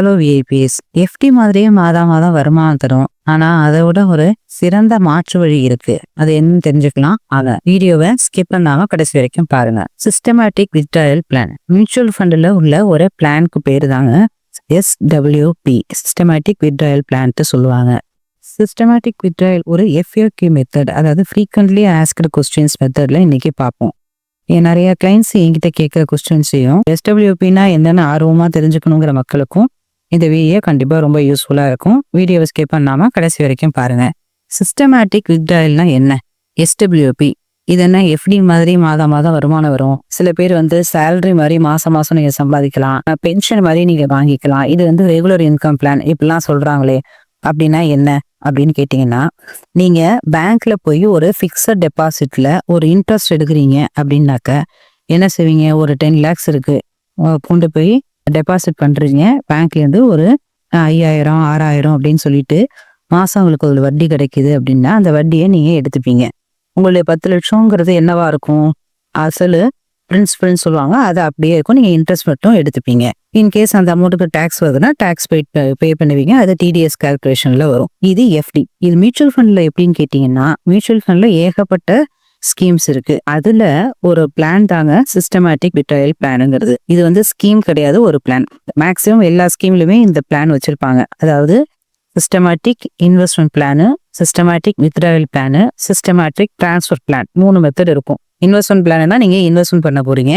Hello VIPs FD மாதிரியே மாதா மாதம் வருமானம் தரும். ஆனா அதை விட ஒரு சிறந்த மாற்று வழி இருக்கு. அது என்னன்னு தெரிஞ்சுக்கலாம். அத வீடியோவை ஸ்கிப் பண்ணாம கடைசி வரைக்கும் பாருங்க. சிஸ்டமேட்டிக் வித்ட்ராயல் பிளான் மியூச்சுவல் ஃபண்டில் உள்ள ஒரு பிளானுக்கு பேரு தாங்க எஸ்டபிள்யூபி சிஸ்டமேட்டிக் விட்ராயல் பிளான்ட்டு சொல்லுவாங்க. சிஸ்டமேட்டிக் விட்ராயல் ஒரு எஃப்யூக்யூ மெத்தட் அதாவது ஃப்ரீக்வெண்ட்லி ஆஸ்கட் கொஸ்டின்ஸ் மெத்தடில் இன்னைக்கு பார்ப்போம். என் நிறைய கிளைண்ட்ஸ் என்கிட்ட கேட்குற கொஸ்டின்ஸையும் எஸ்டபிள்யூபின்னா என்னென்ன ஆர்வமாக தெரிஞ்சுக்கணுங்கிற மக்களுக்கும் இந்த வீடியோ கண்டிப்பாக ரொம்ப யூஸ்ஃபுல்லாக இருக்கும். வீடியோவை ஸ்கிப் பண்ணாமல் கடைசி வரைக்கும் பாருங்கள் சிஸ்டமேட்டிக் வித்ட்ராயல்னா என்ன? எஸ்டபிள்யூபி இது என்ன? எஃப்டி மாதிரி மாதம் மாதம் வருமானம் வரும். சில பேர் வந்து சேலரி மாதிரி மாசம் மாசம் நீங்க சம்பாதிக்கலாம். பென்ஷன் மாதிரி நீங்க வாங்கிக்கலாம். இது வந்து ரெகுலர் இன்கம் பிளான் இப்படிலாம் சொல்றாங்களே. அப்படின்னா என்ன? அப்படின்னு கேட்டிங்கன்னா நீங்க பேங்க்ல போய் ஒரு ஃபிக்ஸட் டெபாசிட்ல ஒரு இன்ட்ரெஸ்ட் எடுக்கிறீங்க அப்படின்னாக்க என்ன செய்வீங்க? ஒரு டென் லேக்ஸ் இருக்கு. கொண்டு போய் டெபாசிட் பண்ணுறீங்க பேங்க்லேருந்து ஒரு ஐயாயிரம் ஆறாயிரம் அப்படின்னு சொல்லிட்டு மாதம் உங்களுக்கு ஒரு வட்டி கிடைக்குது அப்படின்னா அந்த வட்டியை நீங்கள் எடுத்துப்பீங்க. உங்களுடைய பத்து லட்சங்கிறது என்னவா இருக்கும்? அசலு பிரின்சிபல்னு சொல்லுவாங்க. அது அப்படியே இருக்கும். நீங்கள் இன்ட்ரெஸ்ட் மட்டும் எடுத்துப்பீங்க. இன்கேஸ் அந்த அமௌண்ட்டுக்கு டேக்ஸ் வருதுன்னா டேக்ஸ் பே பே பண்ணுவீங்க. அது டிடிஎஸ் கால்குலேஷனில் வரும். இது எஃப்டி இது மியூச்சுவல் ஃபண்டில் எப்படின்னு கேட்டிங்கன்னா மியூச்சுவல் ஃபண்டில் ஏகப்பட்ட ஸ்கீம்ஸ் இருக்கு. அதுல ஒரு பிளான் தாங்க சிஸ்டமேட்டிக் விட்ரயல் பிளானுங்கிறது இது வந்து ஸ்கீம் கிடையாது ஒரு பிளான் மேக்சிமம் எல்லா ஸ்கீம்லயுமே இந்த பிளான் வச்சிருப்பாங்க. அதாவது systematic investment plan systematic withdrawal plan systematic transfer plan மூணு மெத்தட் இருக்கும். இன்வெஸ்ட்மெண்ட் பிளான்னா நீங்க இன்வெஸ்ட்மெண்ட் பண்ண போறீங்க.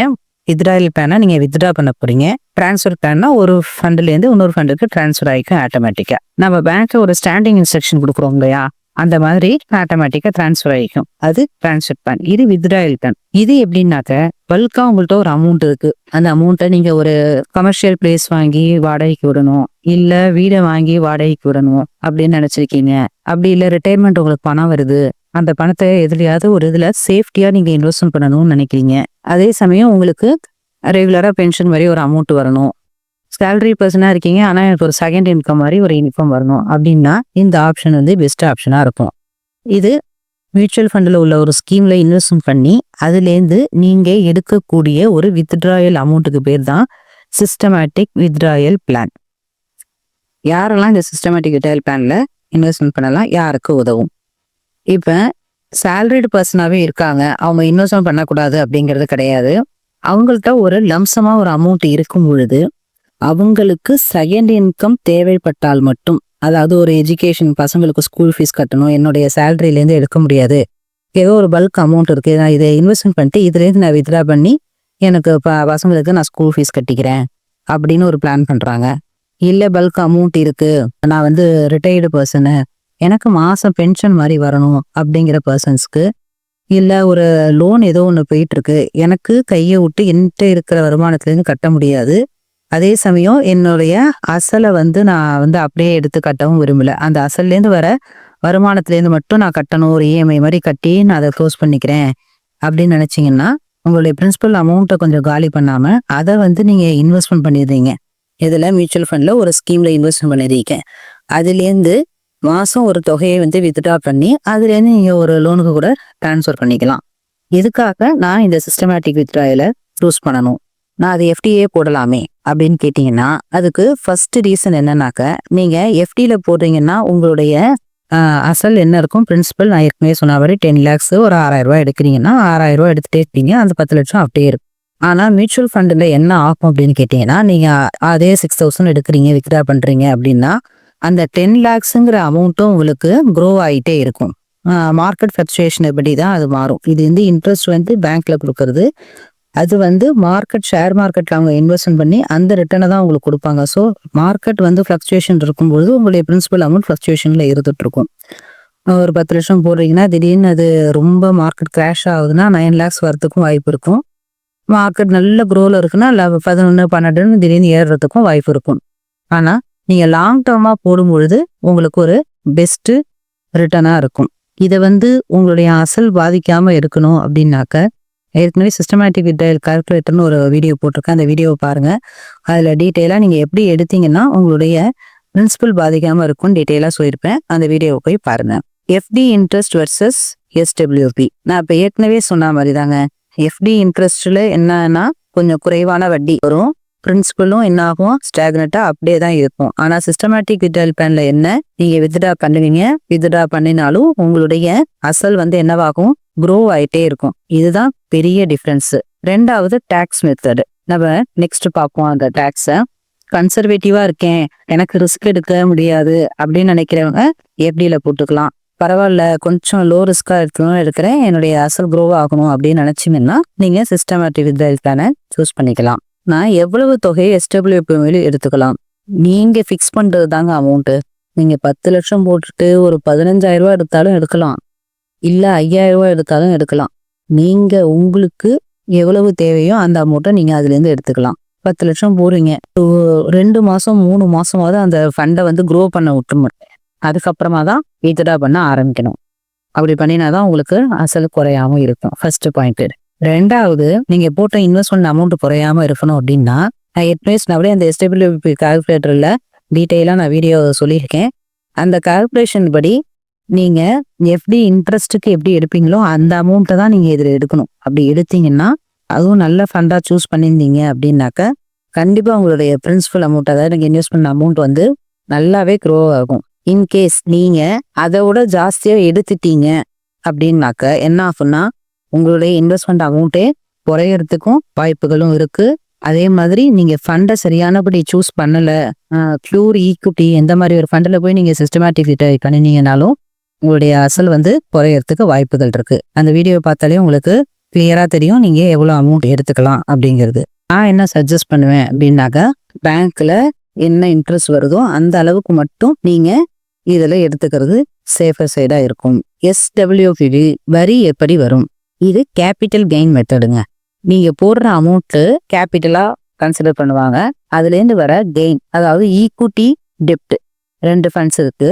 வித்ட்ராயல் பிளானா நீங்க வித்ட்ரா பண்ண போறீங்க. டிரான்ஸ்ஃபர் பிளான்னா ஒரு ஃபண்ட்ல இருந்து இன்னொரு ஃபண்டுக்கு டிரான்ஸ்ஃபர் ஆகிக்கும் ஆட்டோமேட்டிக்கா நம்ம பேங்க்ல ஒரு ஸ்டாண்டிங் இன்ஸ்ட்ரக்ஷன் கொடுக்குறோம் இல்லையா? அந்த மாதிரி ஆட்டோமேட்டிக்கா டிரான்ஸ்ஃபர் ஆகிக்கும் அது டிரான்ஸ்ஃபர் பிளான் இது வித்ட்ராயல் பிளான் இது எப்படின்னாக்க பல்கா உங்கள்ட்ட ஒரு அமௌண்ட் இருக்கு. அந்த அமௌண்ட்டை நீங்க ஒரு கமர்ஷியல் பிளேஸ் வாங்கி வாடகைக்கு விடணும். இல்ல வீடை வாங்கி வாடகைக்கு விடணும் அப்படின்னு நினைச்சிருக்கீங்க. அப்படி இல்ல ரிட்டையர்மெண்ட் உங்களுக்கு பணம் வருது. அந்த பணத்தை எதுலையாவது ஒரு இதுல சேஃப்டியா நீங்க இன்வெஸ்ட்மெண்ட் பண்ணணும்னு நினைக்கிறீங்க. அதே சமயம் உங்களுக்கு ரெகுலரா பென்ஷன் மாதிரி ஒரு அமௌண்ட் வரணும். சேலரி பர்சனாக இருக்கீங்க. ஆனால் எனக்கு ஒரு செகண்ட் இன்கம் மாதிரி ஒரு இன்கம் வரணும். அப்படின்னா இந்த ஆப்ஷன் வந்து பெஸ்ட் ஆப்ஷனாக இருக்கும். இது மியூச்சுவல் ஃபண்டில் உள்ள ஒரு ஸ்கீமில் இன்வெஸ்ட்மெண்ட் பண்ணி அதுலேருந்து நீங்கள் எடுக்கக்கூடிய ஒரு வித்ட்ராயல் அமௌண்ட்டுக்கு பேர் தான் சிஸ்டமேட்டிக் வித்ட்ராயல் பிளான் யாரெல்லாம் இந்த சிஸ்டமேட்டிக் வித்ட்ராயல் பிளானில் இன்வெஸ்ட்மெண்ட் பண்ணலாம்? யாருக்கு உதவும்? இப்போ சேலரிடு பர்சனாகவே இருக்காங்க. அவங்க இன்வெஸ்ட்மெண்ட் பண்ணக்கூடாது அப்படிங்கிறது கிடையாது. அவங்கள்ட்ட ஒரு லம்சமாக ஒரு அமௌண்ட் இருக்கும் பொழுது அவங்களுக்கு செகண்ட் இன்கம் தேவைப்பட்டால் மட்டும் அதாவது ஒரு எஜுகேஷன் பசங்களுக்கு ஸ்கூல் ஃபீஸ் கட்டணும் என்னுடைய சேலரியிலேருந்து எடுக்க முடியாது. ஏதோ ஒரு பல்க் அமௌண்ட் இருக்கு நான் இதை இன்வெஸ்ட்மெண்ட் பண்ணிட்டு இதுலேருந்து நான் வித்ரா பண்ணி எனக்கு ப- பசங்களுக்கு நான் ஸ்கூல் ஃபீஸ் கட்டிக்கிறேன் அப்படின்னு ஒரு பிளான் பண்ணுறாங்க இல்லை பல்க் அமௌண்ட் இருக்கு நான் வந்து ரிட்டையர்டு பர்சனு எனக்கு மாதம் பென்ஷன் மாதிரி வரணும் அப்படிங்கிற பர்சன்ஸ்க்கு இல்லை ஒரு லோன் ஏதோ ஒன்று போயிட்டு இருக்கு எனக்கு கையை விட்டு என்கிட்ட இருக்கிற வருமானத்துலேருந்து கட்ட முடியாது. அதே சமயம் என்னுடைய அசலை வந்து நான் வந்து அப்படியே எடுத்து கட்டவும் விரும்பலை. அந்த அசல்லேருந்து வர வருமானத்துலேருந்து மட்டும் நான் கட்டணும் ஒரு இஎம்ஐ மாதிரி கட்டி நான் அதை க்ளோஸ் பண்ணிக்கிறேன் அப்படின்னு நினச்சிங்கன்னா உங்களுடைய பிரின்சிபல் அமௌண்ட்டை கொஞ்சம் காலி பண்ணாமல் அதை வந்து நீங்கள் இன்வெஸ்ட்மெண்ட் பண்ணிடுறீங்க. இதில் மியூச்சுவல் ஃபண்டில் ஒரு ஸ்கீமில் இன்வெஸ்ட்மெண்ட் பண்ணிடுறீங்க. அதுலேருந்து மாதம் ஒரு தொகையை வந்து வித்ட்ரா பண்ணி அதுலேருந்து நீங்கள் ஒரு லோனுக்கு கூட ட்ரான்ஸ்ஃபர் பண்ணிக்கலாம். எதுக்காக நான் இந்த சிஸ்டமேட்டிக் வித்ட்ராயில் சூஸ் பண்ணணும். நான் அது எஃப்டிஏ போடலாமே அப்படின்னு கேட்டிங்கன்னா அதுக்கு ஃபர்ஸ்ட் ரீசன் என்னன்னாக்க நீங்க எஃப்டியில் போடுறீங்கன்னா உங்களுடைய அசல் என்ன இருக்கும்? பிரின்சிபல் நான் ஏற்கனவே சொன்ன மாதிரி டென் லேக்ஸ் ஒரு ஆறாயிரம் ரூபாய் எடுக்கிறீங்கன்னா ஆறாயிரம் ரூபாய் எடுத்துகிட்டே இருப்பீங்க. அந்த பத்து லட்சம் அப்படியே இருக்கும். ஆனால் மியூச்சுவல் ஃபண்டில் என்ன ஆகும் அப்படின்னு கேட்டிங்கன்னா நீங்கள் அதே சிக்ஸ் தௌசண்ட் எடுக்கிறீங்க வித்ட்ரா பண்ணுறீங்க அப்படின்னா அந்த டென் லேக்ஸுங்கிற அமௌண்ட்டும் உங்களுக்கு க்ரோ ஆகிட்டே இருக்கும். மார்க்கெட் ஃப்ளக்சுவேஷனை படி தான் அது மாறும். இது வந்து இன்ட்ரெஸ்ட் வந்து பேங்க்கில் கொடுக்கறது. அது வந்து மார்க்கெட் ஷேர் மார்க்கெட்ல அவங்க இன்வெஸ்ட்மெண்ட் பண்ணி அந்த ரிட்டர்னை தான் உங்களுக்கு கொடுப்பாங்க. ஸோ மார்க்கெட் வந்து ஃப்ளக்சுவேஷன் இருக்கும்போது உங்களுடைய பிரின்சிபல் அமௌண்ட் ஃபிளக்சுவேஷன்ல இருந்துட்டு இருக்கும் ஒரு பத்து லட்சம் போடுறீங்கன்னா திடீர்னு அது ரொம்ப மார்க்கெட் கிராஷ் ஆகுதுன்னா நைன் லேக்ஸ் வரதுக்கும் வாய்ப்பு இருக்கும். மார்க்கெட் நல்ல க்ரோவில் இருக்குன்னா பதினொன்று பன்னெண்டுன்னு திடீர்னு ஏறுறதுக்கும் வாய்ப்பு இருக்கும். ஆனால் நீங்கள் லாங் டேர்மாக போடும்பொழுது உங்களுக்கு ஒரு பெஸ்ட்டு ரிட்டர்னாக இருக்கும். இதை வந்து உங்களுடைய அசல் பாதிக்காமல் இருக்கணும் அப்படின்னாக்க ஏற்கனவே சிஸ்டமேட்டிக் விட்ரயல் கால்குலேட்டர்னு ஒரு வீடியோ போட்டிருக்கேன். அந்த வீடியோவை பாருங்கள் அதில் டீட்டெயிலாக நீங்கள் எப்படி எடுத்தீங்கன்னா உங்களுடைய பிரின்சிபல் பாதிக்காமல் இருக்கும் டீட்டெயிலாக சொல்லியிருப்பேன். அந்த வீடியோவை போய் பாருங்கள் எஃப்டி இன்ட்ரெஸ்ட் வர்சஸ் எஸ்டபிள்யூபி நான் இப்போ ஏற்கனவே சொன்ன மாதிரி தாங்க எஃப்டி இன்ட்ரெஸ்ட்டில் என்னன்னா கொஞ்சம் குறைவான வட்டி வரும். பிரின்சிபலும் என்ன ஆகும்? ஸ்டாக்னட்டா அப்படியே தான் இருக்கும். ஆனா சிஸ்டமேட்டிக் வித்ட்ராயல் பிளான்ல என்ன? நீங்க வித்ட்ரா பண்ணுவீங்க. வித்ட்ரா பண்ணினாலும் உங்களுடைய அசல் வந்து என்னவாகும்? க்ரோ ஆயிட்டே இருக்கும். இதுதான் பெரிய டிஃப்ரென்ஸ் ரெண்டாவது டாக்ஸ் மெத்தடு நம்ம நெக்ஸ்ட் பார்ப்போம் அந்த டாக்ஸை கன்சர்வேட்டிவா இருக்கேன். எனக்கு ரிஸ்க் எடுக்க முடியாது அப்படின்னு நினைக்கிறவங்க எப்படியில போட்டுக்கலாம். பரவாயில்ல கொஞ்சம் லோ ரிஸ்கா இருக்கணும் எடுக்கிறேன் என்னுடைய அசல் க்ரோ ஆகணும் அப்படின்னு நினைச்சீங்கன்னா நீங்க சிஸ்டமேட்டிக் வித்ட்ராயல் பிளானை சூஸ் பண்ணிக்கலாம். நான் எவ்வளவு தொகையை எஸ்டபிள்யூபி மேலே எடுத்துக்கலாம்? நீங்க ஃபிக்ஸ் பண்றது தாங்க அமௌண்ட்டு நீங்க பத்து லட்சம் போட்டுட்டு ஒரு பதினஞ்சாயிரம் ரூபாய் எடுத்தாலும் எடுக்கலாம். இல்லை ஐயாயிரம் ரூபாய் எடுத்தாலும் எடுக்கலாம். நீங்கள் உங்களுக்கு எவ்வளவு தேவையோ அந்த அமௌண்ட்டை நீங்கள் அதுலேருந்து எடுத்துக்கலாம். பத்து லட்சம் போடுறீங்க. ரெண்டு மாதம் மூணு மாதமாவது அந்த ஃபண்டை வந்து க்ரோ பண்ண விட்டு அதுக்கப்புறமா தான் வித்ட்ரா பண்ண ஆரம்பிக்கணும். அப்படி பண்ணினாதான் உங்களுக்கு அசல் குறையாமல் இருக்கும். ஃபர்ஸ்ட் பாயிண்ட்டு ரெண்டாவது நீங்கள் போட்ட இன்வெஸ்ட்மெண்ட் அமௌண்ட் குறையாம இருக்கணும் அப்படின்னா நான் ஏற்கனவே அந்த எஸ்டபிள்யூபி கால்குலேட்டரில் டீட்டெயிலாக நான் வீடியோ சொல்லியிருக்கேன். அந்த கால்குலேஷன் படி நீங்க எப்படி இன்ட்ரெஸ்ட்டுக்கு எப்படி எடுப்பீங்களோ அந்த அமௌண்ட்டை தான் நீங்க இதில் எடுக்கணும். அப்படி எடுத்தீங்கன்னா அதுவும் நல்ல ஃபண்டா சூஸ் பண்ணியிருந்தீங்க அப்படின்னாக்க கண்டிப்பா உங்களுடைய பிரின்சிபல் அமௌண்ட் அதாவது நீங்க இன்வெஸ்ட் பண்ண அமௌண்ட் வந்து நல்லாவே க்ரோ ஆகும். இன்கேஸ் நீங்க அதை விட ஜாஸ்தியா எடுத்துட்டீங்க அப்படின்னாக்க என்ன ஆகும்னா உங்களுடைய இன்வெஸ்ட்மெண்ட் அமௌண்ட்டே குறையறதுக்கும் வாய்ப்புகளும் இருக்கு. அதே மாதிரி நீங்க ஃபண்டை சரியானபடி சூஸ் பண்ணல ப்ளூர் ஈக்குட்டி எந்த மாதிரி ஒரு ஃபண்டில் போய் நீங்க சிஸ்டமேட்டிக் பண்ணினீங்கனாலும் உங்களுடைய அசல் வந்து குறையறதுக்கு வாய்ப்புகள் இருக்கு. அந்த வீடியோ பார்த்தாலே உங்களுக்கு கிளியரா தெரியும் நீங்க எவ்வளவு அமௌண்ட் எடுத்துக்கலாம் அப்படிங்கிறது. நான் என்ன சஜஸ்ட் பண்ணுவேன் அப்படின்னாக்கா பேங்க்ல என்ன இன்ட்ரெஸ்ட் வருதோ அந்த அளவுக்கு மட்டும் நீங்க இதுல எடுத்துக்கிறது சேஃபர் சைடா இருக்கும். எஸ்டபிள்யூபிடி வரி எப்படி வரும்? இது கேபிட்டல் கெயின் மெத்தடுங்க நீங்க போடுற அமௌண்ட்டு கேபிட்டலா கன்சிடர் பண்ணுவாங்க. அதுலேருந்து வர கெயின் அதாவது ஈக்குட்டி டெப்ட் ரெண்டு ஃபண்ட்ஸ் இருக்கு.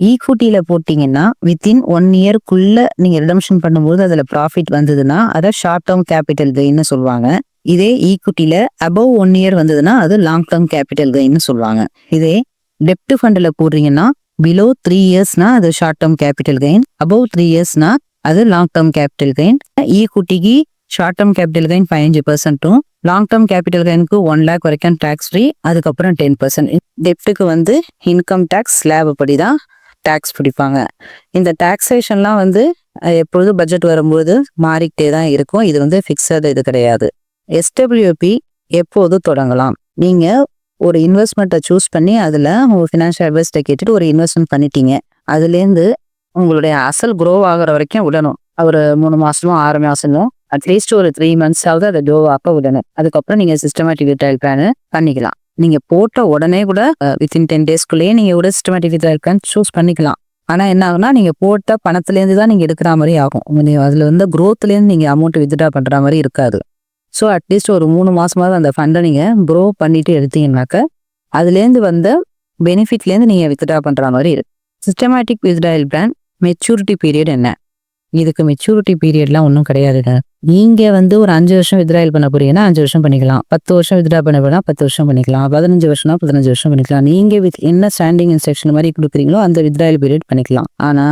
ஈக்விட்டியில போட்டீங்கன்னா வித்தின் ஒன் இயர்க்குள்ள நீங்க ரிடம்ஷன் பண்ணும்போது அதுல ப்ராஃபிட் வந்ததுன்னா அதை ஷார்ட் டேர்ம் கேபிட்டல் கெயின்னு சொல்லுவாங்க. இதே ஈக்விட்டியில அபவ் ஒன் இயர் வந்ததுன்னா அது லாங் டேர்ம் கேபிட்டல் கெயின்னு சொல்லுவாங்க. இதே டெப்ட் ஃபண்ட்ல போடுறீங்கன்னா பிலோ த்ரீ இயர்ஸ்னா அது short term capital gain above three இயர்ஸ்னா அது லாங் டேர்ம் கேபிட்டல் கெயின் ஈக்குட்டிக்கு ஷார்ட் டேர்ம் கேபிட்டல் கெயின் பதினஞ்சு பர்சன்ட்டும் லாங் டேர்ம் கேபிட்டல் கெயினுக்கு ஒன் லேக் வரைக்கும் டேக்ஸ் ஃப்ரீ அதுக்கப்புறம் டென் பர்சன்ட் டெப்ட்டுக்கு வந்து இன்கம் டேக்ஸ் ஸ்லாப் படி தான் டேக்ஸ் பிடிப்பாங்க. இந்த டேக்ஸேஷன்லாம் வந்து எப்பொழுதும் பட்ஜெட் வரும்போது மாறிக்கிட்டே தான் இருக்கும். இது வந்து ஃபிக்ஸட் இது கிடையாது. எஸ்டபிள்யூபி எப்போது தொடங்கலாம்? நீங்கள் ஒரு இன்வெஸ்ட்மெண்ட்டை சூஸ் பண்ணி அதில் உங்கள் ஃபினான்ஷியல் அட்வைஸ்ட்டை கேட்டுட்டு ஒரு இன்வெஸ்ட்மெண்ட் பண்ணிட்டீங்க. அதுலேருந்து உங்களுடைய அசல் க்ரோ ஆகுற வரைக்கும் விடணும். ஒரு மூணு மாதமும் ஆறு மாதமும் அட்லீஸ்ட் ஒரு த்ரீ மந்த்ஸாவது அதை க்ரோ ஆக்க விடணும். அதுக்கப்புறம் நீங்கள் சிஸ்டமேட்டிக் வித்ட்ராயல் பிளான் பண்ணிக்கலாம். நீங்க போட்ட உடனே கூட வித்தின் டென் டேஸ்க்குள்ளேயே நீங்க கூட சிஸ்டமேட்டிக் வித்ட்ராயல் இருக்கான்னு சூஸ் பண்ணிக்கலாம். ஆனா என்ன ஆகுனா நீங்க போட்ட பணத்துலேருந்து தான் நீங்க எடுக்கிற மாதிரி ஆகும். உங்க அதுல வந்து குரோத்லேருந்து நீங்க அமௌண்ட் வித்ட்ரா பண்ற மாதிரி இருக்காது. ஸோ அட்லீஸ்ட் ஒரு மூணு மாசமாவது அந்த ஃபண்டை நீங்க க்ரோ பண்ணிட்டு எடுத்தீங்கன்னாக்க அதுலேருந்து வந்த பெனிஃபிட்லேருந்து நீங்க வித்ட்ரா பண்ற மாதிரி இருக்கு systematic withdrawal plan maturity period என்ன? இதுக்கு மெச்சூரிட்டி பீரியட்லாம் ஒன்றும் கிடையாதுங்க. நீங்க வந்து ஒரு அஞ்சு வருஷம் வித்ராயல் பண்ண போறீங்கன்னா அஞ்சு வருஷம் பண்ணிக்கலாம். பத்து வருஷம் வித்ரா பண்ண போனா பத்து வருஷம் பண்ணிக்கலாம். பதினஞ்சு வருஷம்னா பதினஞ்சு வருஷம் பண்ணிக்கலாம். நீங்க வித் என்ன ஸ்டாண்டிங் இன்ஸ்ட்ரக்ஷன் மாதிரி கொடுக்குறீங்களோ அந்த வித்ராயல் பீரியட் பண்ணிக்கலாம். ஆனா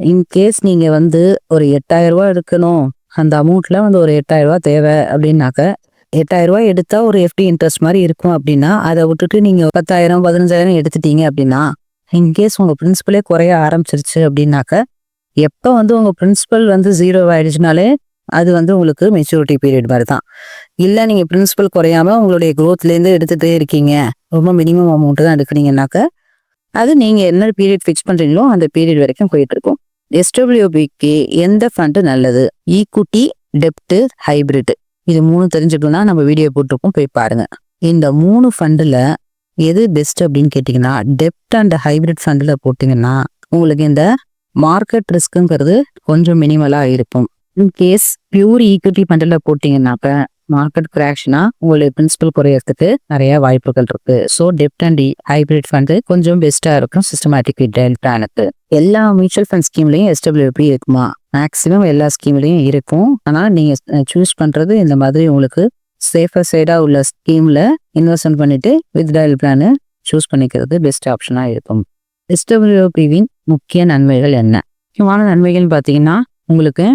இன்கேஸ் நீங்க வந்து ஒரு எட்டாயிரம் ரூபாய் எடுக்கணும். அந்த அமௌண்ட்ல வந்து ஒரு எட்டாயிரம் ரூபாய் தேவை அப்படின்னாக்க எட்டாயிரம் ரூபாய் எடுத்தா ஒரு எஃப்டி இன்ட்ரெஸ்ட் மாதிரி இருக்கும் அப்படின்னா அதை விட்டுட்டு நீங்க பத்தாயிரம் பதினஞ்சாயிரம் எடுத்துட்டீங்க அப்படின்னா இன்கேஸ் உங்க பிரின்சிபலே குறைய ஆரம்பிச்சிருச்சு அப்படின்னாக்க எப்போ வந்து உங்க பிரின்சிபல் வந்து ஜீரோ ஆயிடுச்சுனாலே அது வந்து உங்களுக்கு மெச்சூரிட்டி பீரியட் மாதிரி தான் இல்லை நீங்கள் பிரின்சிபல் குறையாம உங்களுடைய க்ரோத்லேருந்து எடுத்துகிட்டே இருக்கீங்க. ரொம்ப மினிமம் அமௌண்ட்டு தான் எடுக்கிறீங்கனாக்க அது நீங்கள் என்ன பீரியட் ஃபிக்ஸ் பண்ணுறீங்களோ அந்த பீரியட் வரைக்கும் போயிட்டு இருக்கும். எஸ்டபிள்யூபிக்கு எந்த ஃபண்டு நல்லது? ஈக்குட்டி டெப்ட்டு ஹைபிரிட் இது மூணு தெரிஞ்சுக்கணும்னா நம்ம வீடியோ போட்டிருக்கோம். போய் பாருங்க. இந்த மூணு ஃபண்டில் எது பெஸ்ட் அப்படின்னு கேட்டிங்கன்னா டெப்ட் அண்ட் ஹைபிரிட் ஃபண்டில் போட்டிங்கன்னா உங்களுக்கு இந்த மார்க்கெட் ரிஸ்க்குங்கிறது கொஞ்சம் மினிமலாக இருக்கும். இன்கேஸ் பியூர் ஈக்விட்டி ஃபண்டில் போட்டிங்கன்னாக்க மார்க்கெட் கிராக்ஷனா உங்களுடைய பிரின்சிபல் குறையறதுக்கு நிறைய வாய்ப்புகள் இருக்கு. ஸோ டெப்ட் அண்ட் ஹைபிரிட் ஃபண்டு கொஞ்சம் பெஸ்டா இருக்கும் சிஸ்டமேட்டிக் ரிட்டைல் பிளானுக்கு எல்லா மியூச்சுவல் ஃபண்ட் ஸ்கீம்லயும் எஸ்டபிள்யூபி இருக்குமா? மேக்ஸிமம் எல்லா ஸ்கீம்லையும் இருக்கும். ஆனால் நீங்க சூஸ் பண்றது இந்த மாதிரி உங்களுக்கு சேஃபர் சைடா உள்ள ஸ்கீம்ல இன்வெஸ்ட்மெண்ட் பண்ணிட்டு வித்ட்ராயல் பிளானு சூஸ் பண்ணிக்கிறது பெஸ்ட் ஆப்ஷனா இருக்கும். எஸ்டபிள்யூபிவின் முக்கிய நன்மைகள் என்ன? முக்கியமான நன்மைகள்னு பார்த்தீங்கன்னா உங்களுக்கு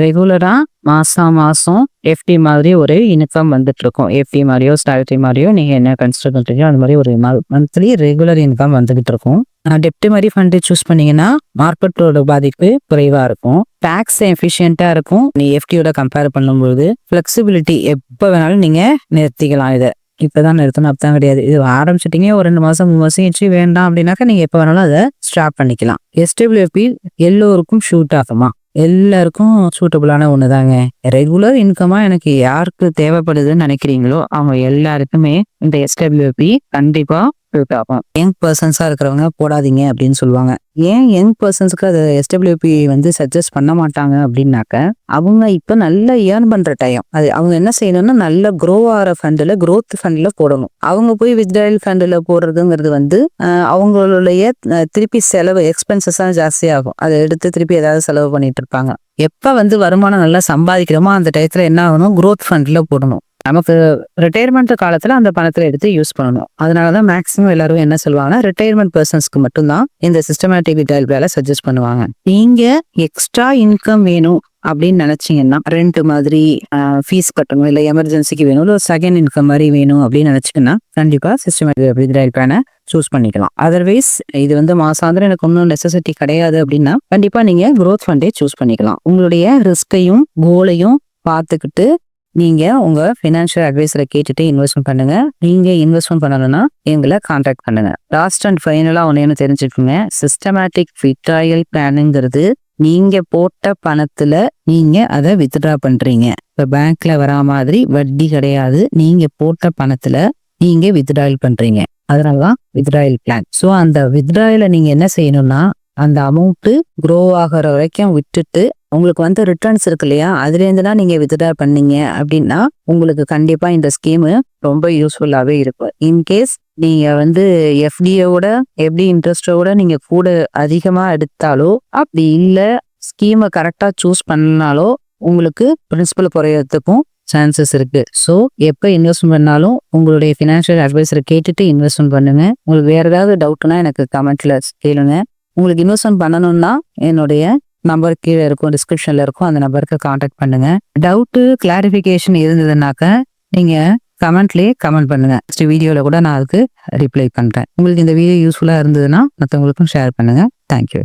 ரெகுலரா மாதம் மாசம் எஃப்டி மாதிரி ஒரு இன்கம் வந்துட்டு இருக்கும் எஃப்டி மாதிரியோ ஸ்டாலிட்டி மாதிரியோ நீங்க என்ன கன்சிடர் பண்றீங்களோ அந்த மாதிரி ஒரு மந்த்லி ரெகுலர் இன்கம் வந்துகிட்டு இருக்கும் டெப்ட் மாதிரி ஃபண்டு சூஸ் பண்ணீங்கன்னா மார்க்கெட்டோட பாதிப்பு குறைவா இருக்கும். டேக்ஸ் எஃபிஷியண்டா இருக்கும். நீ எஃப்டியோட கம்பேர் பண்ணும்போது ஃபிளெக்சிபிலிட்டி எப்போ வேணாலும் நீங்க நிறுத்திக்கலாம் இதை. இப்பதான் நிறுத்தணும் அப்பதான் கிடையாது. இது ஆரம்பிச்சிட்டீங்க ஒரு ரெண்டு மாசம் மூணு மாசம் வச்சு வேண்டாம் அப்படின்னாக்கா நீங்க எப்போ வேணாலும் அதை ஸ்டாப் பண்ணிக்கலாம். எஸ்டபிள்யூபி எல்லோருக்கும் ஷூட் ஆகுமா? எல்லாருக்கும் சூட்டபுளான ஒண்ணுதாங்க. ரெகுலர் இன்கமாக எனக்கு யாருக்கு தேவைப்படுதுன்னு நினைக்கிறீங்களோ அவங்க எல்லாருக்குமே இந்த எஸ்டபிள்யூபி கண்டிப்பா சூட் ஆகும். யங் பர்சன்ஸா இருக்கிறவங்க போடாதீங்க அப்படின்னு சொல்லுவாங்க. ஏன் யங் பர்சன்ஸ்க்கு அதை எஸ்டபிள்யூபி வந்து சஜஸ்ட் பண்ண மாட்டாங்க அப்படின்னாக்க அவங்க இப்ப நல்ல ஏர்ன் பண்ற டைம் அது அவங்க என்ன செய்யணும்னா நல்ல க்ரோ ஆகிற ஃபண்டில் க்ரோத் ஃபண்டில் போடணும். அவங்க போய் வித்ட்ராயல் ஃபண்டில் போடுறதுங்கிறது வந்து அவங்களுடைய திருப்பி செலவு எக்ஸ்பென்சஸ் தான் ஜாஸ்தி ஆகும். அதை எடுத்து திருப்பி ஏதாவது செலவு பண்ணிட்டு இருப்பாங்க. எப்ப வந்து வருமானம் நல்லா சம்பாதிக்கிறோமோ அந்த டயத்துல என்ன ஆகணும்? க்ரோத் ஃபண்ட்ல போடணும். நமக்கு ரிட்டையர்மெண்ட் காலத்துல அந்த பணத்தை எடுத்து யூஸ் பண்ணணும். அதனாலதான் மேக்ஸிமம் எல்லாரும் என்ன சொல்லுவாங்கன்னா ரிட்டையர்மெண்ட் பர்சன்ஸ்க்கு மட்டும்தான் இந்த சிஸ்டமேட்டிக் விட்ராயல் வேலை சஜஸ்ட் பண்ணுவாங்க. நீங்க எக்ஸ்ட்ரா இன்கம் வேணும் அப்படின்னு நினைச்சீங்கன்னா ரெண்ட் மாதிரி ஃபீஸ் கட்டணும் இல்லை எமர்ஜென்சிக்கு வேணும் இல்லை செகண்ட் இன்கம் மாதிரி வேணும் அப்படின்னு நினைச்சீங்கன்னா கண்டிப்பா சிஸ்டமேட்டிக் வித்ராயல் பிளானை சூஸ் பண்ணிக்கலாம். அதர்வைஸ் இது வந்து மாசாந்திரம் எனக்கு ஒன்றும் நெசசிட்டி கிடையாது அப்படின்னா கண்டிப்பா நீங்க குரோத் ஃபண்டே சூஸ் பண்ணிக்கலாம். உங்களுடைய ரிஸ்கையும் கோலையும் பார்த்துக்கிட்டு நீங்க உங்க ஃபினான்ஷியல் அட்வைஸரை கேட்டுட்டு இன்வெஸ்ட்மெண்ட் பண்ணுங்க. நீங்க இன்வெஸ்ட்மெண்ட் பண்ணணும்னா எங்களை காண்டாக்ட் பண்ணுங்க. லாஸ்ட் அண்ட் ஃபைனலா ஒன்னு என்ன தெரிஞ்சுக்கோங்க? சிஸ்டமேட்டிக் விட்ராயல் பிளானுங்கிறது நீங்க போட்ட பணத்துல நீங்க அதை வித்ட்ரா பண்றீங்க. இப்ப பேங்க்ல வரா மாதிரி வட்டி கிடையாது. நீங்க போட்ட பணத்துல நீங்க வித்ட்ராயல் பண்றீங்க. அதனாலதான் வித்ட்ராயல் பிளான் ஸோ அந்த வித்ட்ராயல நீங்க என்ன செய்யணும்னா அந்த அமௌண்ட் க்ரோ ஆகிற வரைக்கும் விட்டுட்டு உங்களுக்கு வந்து ரிட்டர்ன்ஸ் இருக்கு இல்லையா? அதுல நீங்கள் தான் வித்ட்ரா பண்ணீங்க அப்படின்னா உங்களுக்கு கண்டிப்பாக இந்த ஸ்கீமு ரொம்ப யூஸ்ஃபுல்லாகவே இருக்கும். இன்கேஸ் நீங்கள் வந்து எஃப்டியோட எஃப்டி இன்ட்ரெஸ்டோட நீங்கள் கூட அதிகமாக எடுத்தாலோ அப்படி இல்லை ஸ்கீமை கரெக்டாக சூஸ் பண்ணாலோ உங்களுக்கு பிரின்சிபல் குறையறதுக்கும் சான்சஸ் இருக்கு. ஸோ எப்போ இன்வெஸ்ட்மெண்ட் பண்ணாலும் உங்களுடைய ஃபினான்ஷியல் அட்வைசரை கேட்டுட்டு இன்வெஸ்ட்மெண்ட் பண்ணுங்க. உங்களுக்கு வேற ஏதாவது டவுட்னா எனக்கு கமெண்ட்ல கேளுங்க. உங்களுக்கு இன்வெஸ்ட்மெண்ட் பண்ணணும்னா என்னுடைய நம்பர் கீழே இருக்கும் டிஸ்கிரிப்ஷன்ல இருக்கும். அந்த நம்பருக்கு காண்டாக்ட் பண்ணுங்க. டவுட்டு கிளாரிஃபிகேஷன் இருந்ததுனாக்க நீங்க கமெண்ட்லேயே கமெண்ட் பண்ணுங்க. நெக்ஸ்ட் வீடியோல கூட நான் அதுக்கு ரிப்ளை பண்றேன். உங்களுக்கு இந்த வீடியோ யூஸ்ஃபுல்லா இருந்ததுன்னா மற்றவங்களுக்கும் ஷேர் பண்ணுங்க. தேங்க்யூ